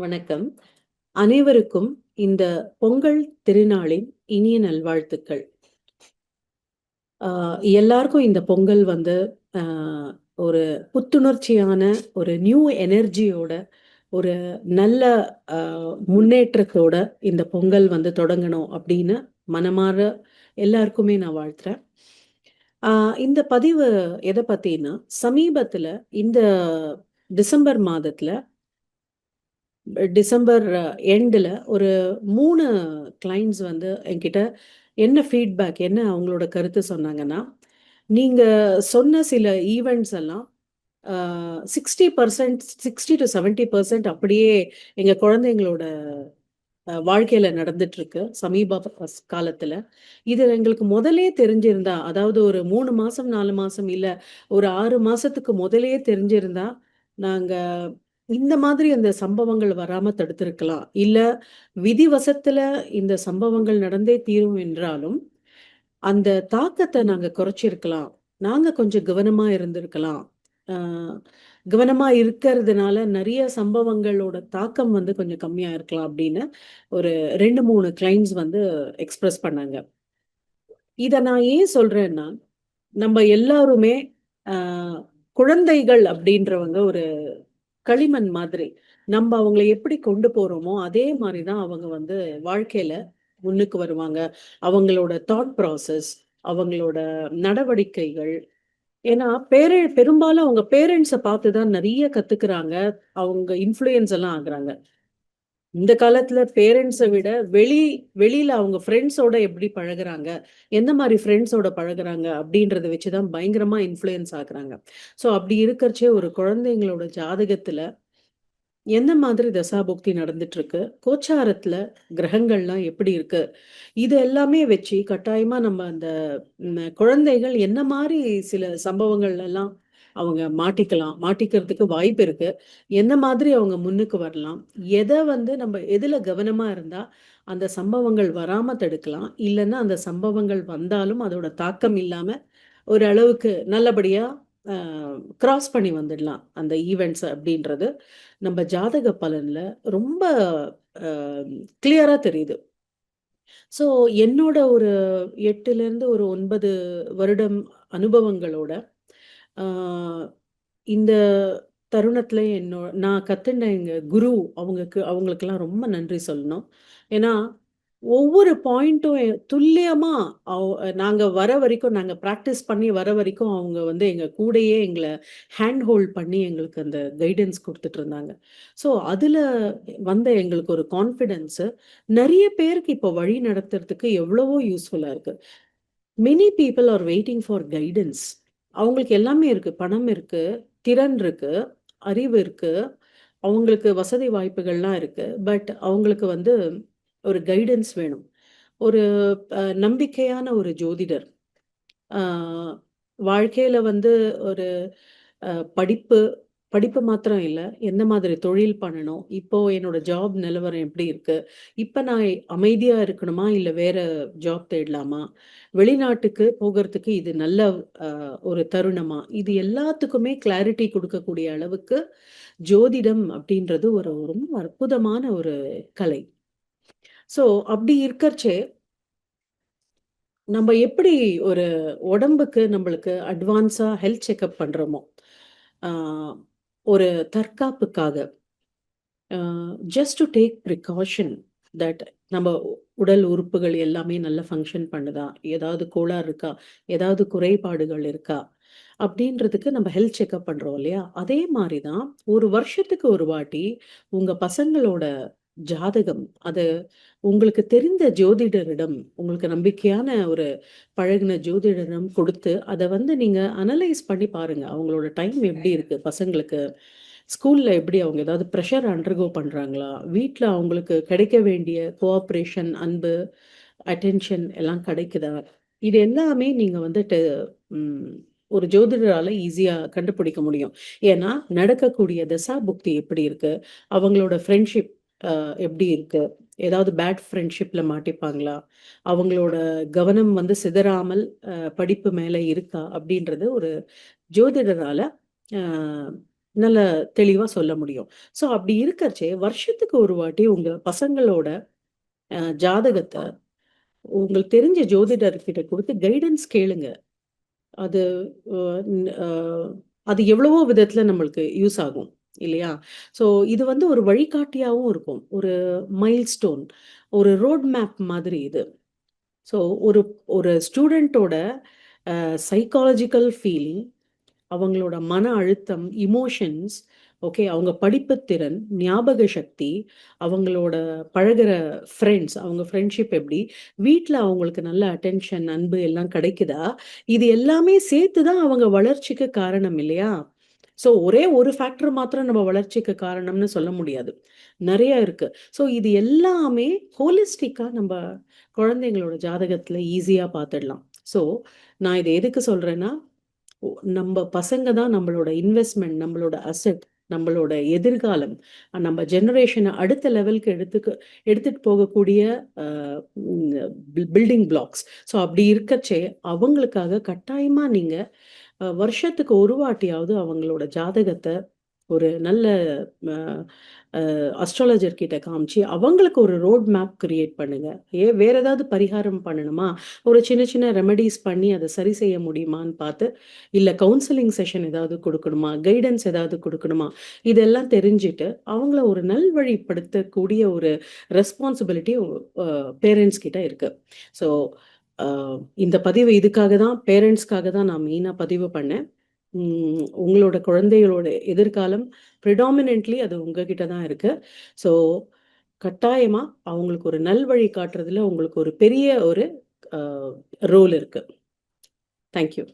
வணக்கம். அனைவருக்கும் இந்த பொங்கல் திருநாளின் இனிய நல்வாழ்த்துக்கள். ஆஹ் எல்லாருக்கும் இந்த பொங்கல் வந்து ஆஹ் ஒரு புத்துணர்ச்சியான ஒரு நியூ எனர்ஜியோட ஒரு நல்ல ஆஹ் முன்னேற்றத்தோட இந்த பொங்கல் வந்து தொடங்கணும் அப்படின்னு மனமாற எல்லாருக்குமே நான் வாழ்த்துறேன். ஆஹ் இந்த பதிவு எதை பத்தினா சமீபத்துல இந்த டிசம்பர் மாதத்துல டிசம்பர் எண்டில் ஒரு மூணு கிளைண்ட்ஸ் வந்து என்கிட்ட என்ன ஃபீட்பேக் என்ன அவங்களோட கருத்து சொன்னாங்கன்னா நீங்கள் சொன்ன சில ஈவெண்ட்ஸ் எல்லாம் sixty percent sixty to seventy percent அப்படியே எங்கள் குழந்தைங்களோட வாழ்க்கையில் நடந்துட்டுருக்கு சமீப காலத்தில். இது எங்களுக்கு முதலே தெரிஞ்சிருந்தா அதாவது ஒரு மூணு மாதம் நாலு மாதம் இல்லை ஒரு ஆறு மாதத்துக்கு முதலே தெரிஞ்சிருந்தா நாங்கள் இந்த மாதிரி அந்த சம்பவங்கள் வராம தடுத்திருக்கலாம். இல்ல விதிவசத்துல இந்த சம்பவங்கள் நடந்தே தீரும் என்றாலும் அந்த தாக்கத்தை நாங்க குறைச்சிருக்கலாம். நாங்க கொஞ்சம் கவனமா இருந்திருக்கலாம். கவனமா இருக்கிறதுனால நிறைய சம்பவங்களோட தாக்கம் வந்து கொஞ்சம் கம்மியா இருக்கலாம் அப்படின்னு ஒரு ரெண்டு மூணு கிளைண்ட்ஸ் வந்து எக்ஸ்பிரஸ் பண்ணாங்க. இத நான் ஏன் சொல்றேன்னா நம்ம எல்லாருமே குழந்தைகள் அப்படின்றவங்க ஒரு களிமண் மாதிரி. நம்ம அவங்கள எப்படி கொண்டு போறோமோ அதே மாதிரிதான் அவங்க வந்து வாழ்க்கையில முன்னுக்கு வருவாங்க. அவங்களோட தாட் ப்ராசஸ் அவங்களோட நடவடிக்கைகள். ஏன்னா பேரே பெரும்பாலும் அவங்க பேரண்ட்ஸை பார்த்து தான் நிறைய கத்துக்கிறாங்க. அவங்க இன்ஃப்ளூயன்ஸ் எல்லாம் ஆகுறாங்க. இந்த காலத்துல பேரண்ட்ஸை விட வெளி வெளியில அவங்க ஃப்ரெண்ட்ஸோட எப்படி பழகுறாங்க? எந்த மாதிரி ஃப்ரெண்ட்ஸோட பழகுறாங்க? அப்படின்றத வச்சுதான் பயங்கரமா இன்ஃப்ளூயன்ஸ் ஆகுறாங்க. ஸோ அப்படி இருக்கிறச்சே ஒரு குழந்தைங்களோட ஜாதகத்துல எந்த மாதிரி தசாபுக்தி நடந்துட்டு இருக்கு கோச்சாரத்துல கிரகங்கள்லாம் எப்படி இருக்கு? இது எல்லாமே வச்சு கட்டாயமா நம்ம அந்த குழந்தைகள் என்ன மாதிரி சில சம்பவங்கள் எல்லாம் அவங்க மாட்டிக்கலாம் மாட்டிக்கிறதுக்கு வாய்ப்பு இருக்கு. எந்த மாதிரி அவங்க முன்னுக்கு வரலாம்? எதை வந்து நம்ம எதுல கவனமா இருந்தா அந்த சம்பவங்கள் வராம தடுக்கலாம். இல்லைன்னா அந்த சம்பவங்கள் வந்தாலும் அதோட தாக்கம் இல்லாம ஒரு அளவுக்கு நல்லபடியா கிராஸ் பண்ணி வந்துடலாம். அந்த ஈவெண்ட்ஸ் அப்படின்றது நம்ம ஜாதக பலனில் ரொம்ப கிளியராக தெரியுது. ஸோ என்னோட ஒரு எட்டுலேருந்து ஒரு ஒன்பது வருடம் அனுபவங்களோட இந்த தருணத்தில் என்னோட நான் கற்றுன எங்கள் குரு அவங்களுக்கு அவங்களுக்கெல்லாம் ரொம்ப நன்றி சொல்லணும். ஏன்னா ஒவ்வொரு பாயிண்ட்டும் துல்லியமாக அவ நாங்கள் வர வரைக்கும் நாங்கள் ப்ராக்டிஸ் பண்ணி வர வரைக்கும் அவங்க வந்து எங்கள் கூடையே எங்களை ஹேண்ட் ஹோல்ட் பண்ணி எங்களுக்கு அந்த கைடன்ஸ் கொடுத்துட்டு இருந்தாங்க. ஸோ அதில் வந்த எங்களுக்கு ஒரு கான்ஃபிடென்ஸு நிறைய பேருக்கு இப்போ வழி நடத்துறதுக்கு எவ்வளவோ யூஸ்ஃபுல்லாக இருக்குது many people are waiting for guidance அவங்களுக்கு எல்லாமே இருக்கு. பணம் இருக்கு திறன் இருக்கு அறிவு இருக்கு அவங்களுக்கு வசதி வாய்ப்புகள்லாம் இருக்கு. பட் அவங்களுக்கு வந்து ஒரு கைடன்ஸ் வேணும். ஒரு நம்பிக்கையான ஒரு ஜோதிடர். வாழ்க்கையில வந்து ஒரு படிப்பு படிப்பு மாத்திரம் இல்லை. எந்த மாதிரி தொழில் பண்ணணும்? இப்போ என்னோட ஜாப் நிலவரம் எப்படி இருக்கு? இப்போ நான் அமைதியா இருக்கணுமா? இல்லை வேற ஜாப் தேடலாமா? வெளிநாட்டுக்கு போகிறதுக்கு இது நல்ல ஒரு தருணமா? இது எல்லாத்துக்குமே கிளாரிட்டி கொடுக்கக்கூடிய அளவுக்கு ஜோதிடம் அப்படின்றது ஒரு ரொம்ப அற்புதமான ஒரு கலை. ஸோ அப்படி இருக்கச்சே நம்ம எப்படி ஒரு உடம்புக்கு நம்மளுக்கு அட்வான்ஸா ஹெல்த் செக்அப் பண்றோமோ? ஒரு தற்காப்புக்காக just to take precaution that நம்ம உடல் உறுப்புகள் எல்லாமே நல்லா ஃபங்க்ஷன் பண்ணுதா? ஏதாவது கோளாறு இருக்கா? ஏதாவது குறைபாடுகள் இருக்கா? அப்படின்றதுக்கு நம்ம ஹெல்த் செக்அப் பண்றோம் இல்லையா? அதே மாதிரி தான் ஒரு வருஷத்துக்கு ஒரு வாட்டி உங்க பசங்களோட ஜாதகம். அது உங்களுக்கு தெரிந்த ஜோதிடரிடம் உங்களுக்கு நம்பிக்கையான ஒரு பழகின ஜோதிடரிடம் கொடுத்து அதை வந்து நீங்க அனலைஸ் பண்ணி பாருங்க. அவங்களோட டைம் எப்படி இருக்கு? பசங்களுக்கு ஸ்கூல்ல எப்படி அவங்க ஏதாவது ப்ரெஷர் அண்டர்கோ பண்றாங்களா? வீட்டில் அவங்களுக்கு கிடைக்க வேண்டிய கோஆப்ரேஷன் அன்பு அட்டென்ஷன் எல்லாம் கிடைக்குதா? இது எல்லாமே நீங்க வந்துட்டு ஒரு ஜோதிடரால ஈஸியா கண்டுபிடிக்க முடியும். ஏன்னா நடக்கக்கூடிய தசா புக்தி எப்படி இருக்கு? அவங்களோட ஃப்ரெண்ட்ஷிப் எப்படி இருக்கு ஏதாவது பேட் ஃப்ரெண்ட்ஷிப்ல மாட்டிப்பாங்களா அவங்களோட கவனம் வந்து சிதறாமல் படிப்பு மேலே இருக்கா அப்படின்றது ஒரு ஜோதிடரால நல்ல தெளிவாக சொல்ல முடியும். ஸோ அப்படி இருக்கச்சே, வருஷத்துக்கு ஒரு வாட்டி உங்கள் பசங்களோட ஜாதகத்தை உங்களுக்கு தெரிஞ்ச ஜோதிடர்கிட்ட கொடுத்து கைடன்ஸ் கேளுங்க. அது அது எவ்வளவோ விதத்தில் நம்மளுக்கு யூஸ் ஆகும். இல்லையா? ஸோ இது வந்து ஒரு வழிகாட்டியாவும் இருக்கும். ஒரு மைல்ஸ்டோன், ஒரு ரோட் மேப் மாதிரி இது. ஸோ ஒரு ஒரு ஸ்டூடெண்ட்டோட சைக்காலஜிக்கல் ஃபீலிங், அவங்களோட மன அழுத்தம், இமோஷன்ஸ் ஓகே அவங்க படிப்பு திறன், ஞாபக சக்தி, அவங்களோட பழகுற ஃப்ரெண்ட்ஸ், அவங்க ஃப்ரெண்ட்ஷிப் எப்படி, வீட்ல அவங்களுக்கு நல்ல அட்டென்ஷன், அன்பு எல்லாம் கிடைக்குதா? இது எல்லாமே சேர்த்து தான் அவங்க வளர்ச்சிக்கு காரணம் இல்லையா? ஸோ ஒரே ஒரு ஃபேக்டர் மாத்திரம் நம்ம வளர்ச்சிக்கு காரணம்னு சொல்ல முடியாது. நிறைய இருக்கு. ஸோ இது எல்லாமே ஹோலிஸ்டிக்காக நம்ம குழந்தைங்களோட ஜாதகத்தில் ஈஸியாக பார்த்துடலாம். ஸோ நான் இதை எதுக்கு சொல்கிறேன்னா நம்ம பசங்க தான் நம்மளோட இன்வெஸ்ட்மெண்ட் நம்மளோட அசெட், நம்மளோட எதிர்காலம். நம்ம ஜெனரேஷனை அடுத்த லெவலுக்கு எடுத்துக்கு எடுத்துட்டு போகக்கூடிய பில்டிங் பிளாக்ஸ். ஸோ அப்படி இருக்கச்சே, அவங்களுக்காக கட்டாயமாக நீங்கள் வருஷத்துக்கு ஒரு வாட்டியாவது அவங்களோட ஜாதகத்தை ஒரு நல்ல அஸ்ட்ராலஜர் கிட்ட காமிச்சு, அவங்களுக்கு ஒரு ரோட் மேப் கிரியேட் பண்ணுங்க. ஏன் வேற ஏதாவது பரிகாரம் பண்ணணுமா? ஒரு சின்ன சின்ன ரெமெடிஸ் பண்ணி அதை சரி செய்ய முடியுமான்னு பார்த்து, இல்ல கவுன்சிலிங் செஷன் ஏதாவது கொடுக்கணுமா கைடன்ஸ் ஏதாவது கொடுக்கணுமா இதெல்லாம் தெரிஞ்சுட்டு, அவங்கள ஒரு நல்வழிப்படுத்தக்கூடிய ஒரு ரெஸ்பான்சிபிலிட்டி பேரண்ட்ஸ் கிட்ட இருக்கு. ஸோ இந்த பதிவு இதுக்காக தான் பேரண்ட்ஸ்க்காக தான் நான் மெயினாக பதிவு பண்ணேன். உங்களோட குழந்தைகளோட எதிர்காலம் பிரெடாமினன்ட்லி அது உங்ககிட்ட தான் இருக்கு. ஸோ கட்டாயமாக அவங்களுக்கு ஒரு நல்வழி காட்டுறதுல உங்களுக்கு ஒரு பெரிய ஒரு ரோல் இருக்கு. Thank you.